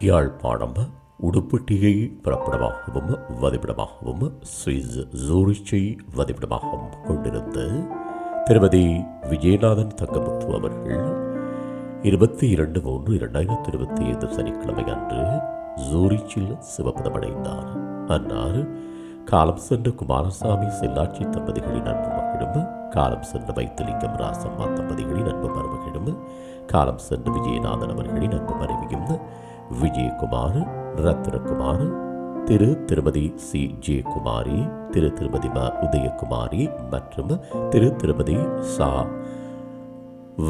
Yazhpanam உடுப்பட்டியை பிறப்பிடமாகவும் வதிப்பிடமாகவும் Swiss ஜூரிச்சை வதிப்பிடமாகவும் கொண்டிருந்த திருமதி விஜயநாதன் தங்கமுத்து அவர்கள் இருபத்தி இரண்டு மூன்று இரண்டாயிரத்தி இருபத்தி ஐந்து சனிக்கிழமை அன்று ஜூரிச்சில் சிவப்பதமடைந்தார் அன்னார் காலம் சென்ற குமாரசாமி செல்லாட்சி தம்பதிகளின் அன்பு மகிழும் காலம் சென்ற வைத்திலிங்கம் ராசம்மா தம்பதிகளின் அன்பு மருமகிழும் காலம் சென்ற விஜயநாதன் அவர்களின் அன்பு மனைவியும் விஜயகுமார் ரத்னகுமார் திரு திருமதி சி. ஜே குமாரி திரு திருமதி ம. உதயகுமாரி மற்றும் திரு திருமதி சா.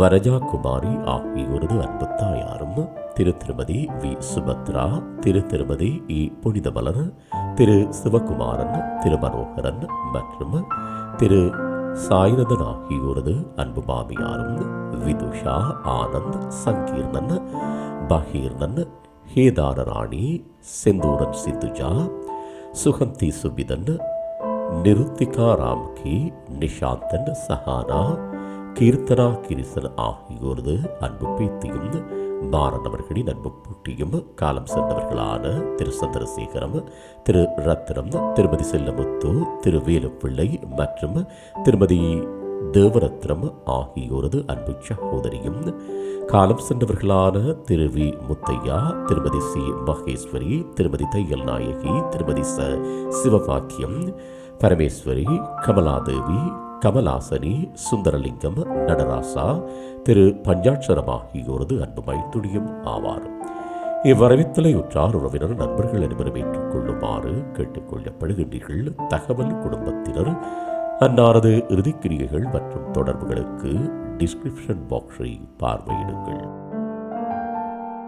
வரஜா குமாரி ஆகியோரது அன்பு தாயாரும் திரு திருமதி வி. சுபத்ரா திரு திருமதி இ. புனிதமலர் திரு சிவகுமாரன் திரு மனோகரன் மற்றும் திரு சாய்ரதன் ஆகியோரது அன்பு மாமியாரும் விதுஷா ஆனந்த் சங்கீர்ணன் பகீர்ணன் ஹேதார ராணி செந்தூரன் சிந்துஜா சுகந்தி சுபிதன் நிருத்திகா ராம்கி நிஷாந்தன் சஹானா கீர்த்தனா கிரிசன் ஆகியோரது அன்பு பேத்தியும் பாரதவர்களின் அன்பு பூட்டியும் காலம் சென்றவர்களான திரு சந்திரசேகரம் திரு ரத்னம் திருமதி செல்லமுத்து திரு வேலுப்பிள்ளை மற்றும் திருமதி தேவரத்னம் ஆகியோரது அன்பு சகோதரியும். காலம் சென்றவர்களான திரு வி. முத்தையா திருமதி சி. மகேஸ்வரி திருமதி தையல் நாயகி திருமதி ச. சிவபாக்கியம் பரமேஸ்வரி கமலாதேவி கமலாசனி சுந்தரலிங்கம் நடராசா திரு பஞ்சாட்சரம் ஆகியோரது அன்பு மைத்துடியும் ஆவார். இவ்வரவித்தலை உற்றார் உறவினர் நண்பர்கள் அனைவரும் ஏற்றுக்கொள்ளுமாறு கேட்டுக்கொள்ளப்படுகின்றீர்கள். தகவல் குடும்பத்தினர் அன்னாரது இறுதிக்கிரியைகள் மற்றும் தொடர்புகளுக்கு டிஸ்கிரிப்ஷன் பாக்ஸை பார்வையிடுங்கள்.